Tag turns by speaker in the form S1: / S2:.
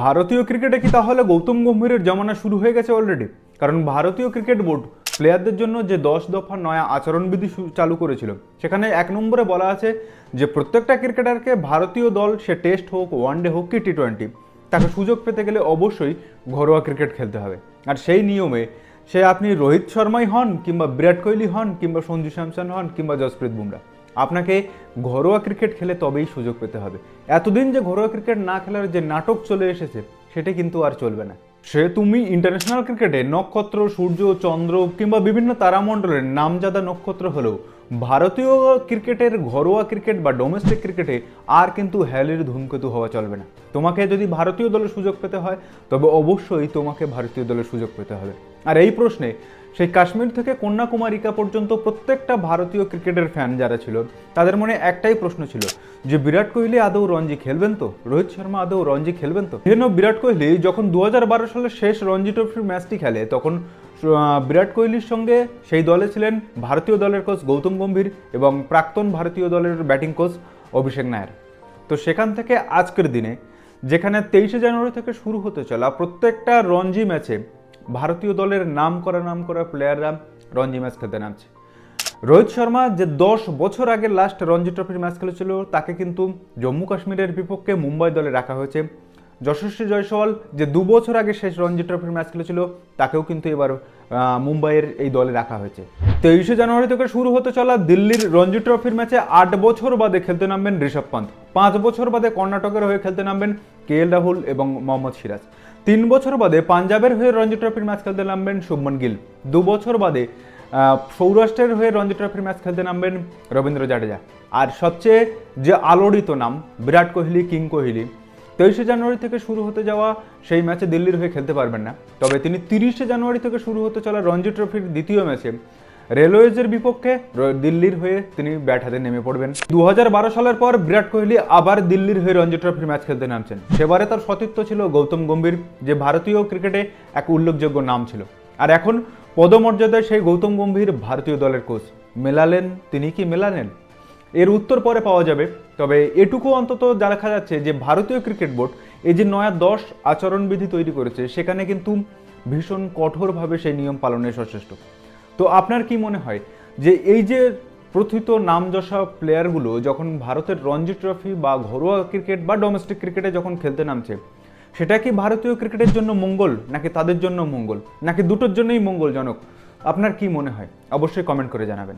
S1: ভারতীয় ক্রিকেটে কি তাহলে গৌতম গম্ভীরের জমানা শুরু হয়ে গেছে অলরেডি কারণ ভারতীয় ক্রিকেট বোর্ড প্লেয়ারদের জন্য যে দশ দফা নয়া আচরণবিধি চালু করেছিল, সেখানে এক নম্বরে বলা আছে যে প্রত্যেকটা ক্রিকেটারকে ভারতীয় দল সে টেস্ট হোক ওয়ানডে হোক কি টি টোয়েন্টি তাকে সুযোগ পেতে গেলে অবশ্যই ঘরোয়া ক্রিকেট খেলতে হবে। আর সেই নিয়মে সে আপনি রোহিত শর্মাই হন কিংবা বিরাট কোহলি হন কিংবা সঞ্জু স্যামসন হন কিংবা জসপ্রীত বুমরা। আপনাকে ঘরোয়া ক্রিকেট খেলে তবেই সুযোগ পেতে হবে। এতদিন যে ঘরোয়া ক্রিকেট না খেলার যে নাটক চলে এসেছে, সেটা কিন্তু আর চলবে না। সে তুমি ইন্টারন্যাশনাল ক্রিকেটে নক্ষত্র, সূর্য, চন্দ্র কিংবা বিভিন্ন তারামণ্ডলের নামজাদা নক্ষত্র হলেও ভারতীয় ক্রিকেটের ঘরোয়া ক্রিকেট বা ডোমেস্টিক ক্রিকেটে আর কিন্তু হ্যালির ধূমকেতু হওয়া চলবে না। তোমাকে যদি ভারতীয় দলের সুযোগ পেতে হয়, তবে অবশ্যই তোমাকে ভারতীয় দলের সুযোগ পেতে হবে। আর এই প্রশ্নে সেই কাশ্মীর থেকে কন্যাকুমারিকা পর্যন্ত প্রত্যেকটা ভারতীয় ক্রিকেটের ফ্যান যারা ছিল, তাদের মনে একটাই প্রশ্ন ছিল যে বিরাট কোহলি আদৌ রঞ্জি খেলবেন তো? রোহিত শর্মা আদৌ রঞ্জি খেলবেন তো? যেন বিরাট কোহলি যখন দু হাজার বারো সালের শেষ রঞ্জি ট্রফির ম্যাচটি খেলে, তখন বিরাট কোহলির সঙ্গে সেই দলে ছিলেন ভারতীয় দলের কোচ গৌতম গম্ভীর এবং প্রাক্তন ভারতীয় দলের ব্যাটিং কোচ অভিষেক নায়ার। তো সেখান থেকে আজকের দিনে, যেখানে তেইশে জানুয়ারি থেকে শুরু হতে চলা প্রত্যেকটা রঞ্জি ম্যাচে ভারতীয় দলের নাম করা নাম করা প্লেয়াররা রঞ্জি ম্যাচ খেলতে নামছে। রোহিত শর্মা যে দশ বছর আগে লাস্ট রঞ্জি ট্রফির ম্যাচ খেলেছিল, তাকে কিন্তু জম্মু কাশ্মীরের বিপক্ষে মুম্বাই দলে রাখা হয়েছে। যশস্বী জয়সওয়াল যে দু বছর আগে শেষ রঞ্জি ট্রফির ম্যাচ খেলেছিল, তাকেও কিন্তু এবার মুম্বাইয়ের এই দলে রাখা হয়েছে। তেইশে জানুয়ারি থেকে শুরু হতে চলা দিল্লির রঞ্জি ট্রফির ম্যাচে আট বছর বাদে খেলতে নামবেন ঋষভ পান্ত পাঁচ বছর বাদে কর্ণাটকের হয়ে খেলতে নামবেন কে এল রাহুল এবং মোহাম্মদ সিরাজ। তিন বছর বাদে পাঞ্জাবের হয়ে রঞ্জি ট্রফির ম্যাচ খেলতে নামবেন শুভমন গিল। দু বছর বাদে সৌরাষ্ট্রের হয়ে রঞ্জি ট্রফির ম্যাচ খেলতে নামবেন রবীন্দ্র জাডেজা। আর সবচেয়ে যে আলোড়িত নাম, বিরাট কোহলি, কিং কোহলি, তেইশে জানুয়ারি থেকে শুরু হতে যাওয়া সেই ম্যাচে দিল্লির হয়ে খেলতে পারবেন না। তবে তিনি তিরিশে জানুয়ারি থেকে শুরু হতে চলা রঞ্জি ট্রফির দ্বিতীয় ম্যাচে রেলওয়েজের বিপক্ষে দিল্লির হয়ে তিনি ব্যাট হাতে নেমে পড়বেন। দু হাজার বারো সালের পর বিরাট কোহলি আবার দিল্লির হয়ে রঞ্জি ট্রফির ম্যাচ খেলতে নামছেন। সেবারে তার সতীর্থ ছিল গৌতম গম্ভীর, যে ভারতীয় ক্রিকেটে এক উল্লেখযোগ্য নাম ছিল। আর এখন পদমর্যাদায় সেই গৌতম গম্ভীর ভারতীয় দলের কোচ মেলালেন তিনি কি মেলালেন? এর উত্তর পরে পাওয়া যাবে। তবে এটুকু অন্তত যা দেখা যাচ্ছে যে ভারতীয় ক্রিকেট বোর্ড এই যে নয়া দশ আচরণবিধি তৈরি করেছে, সেখানে কিন্তু ভীষণ কঠোরভাবে সেই নিয়ম পালনে সচেষ্ট। তো আপনার কি মনে হয় যে এই যে প্রথিত নামযশা প্লেয়ারগুলো যখন ভারতের রঞ্জি ট্রফি বা ঘরোয়া ক্রিকেট বা ডোমেস্টিক ক্রিকেটে যখন খেলতে নামছে, সেটা কি ভারতীয় ক্রিকেটের জন্য মঙ্গল নাকি তাদের জন্য মঙ্গল? নাকি দুটোর জন্যই মঙ্গলজনক? আপনার কি মনে হয়? অবশ্যই কমেন্ট করে জানাবেন।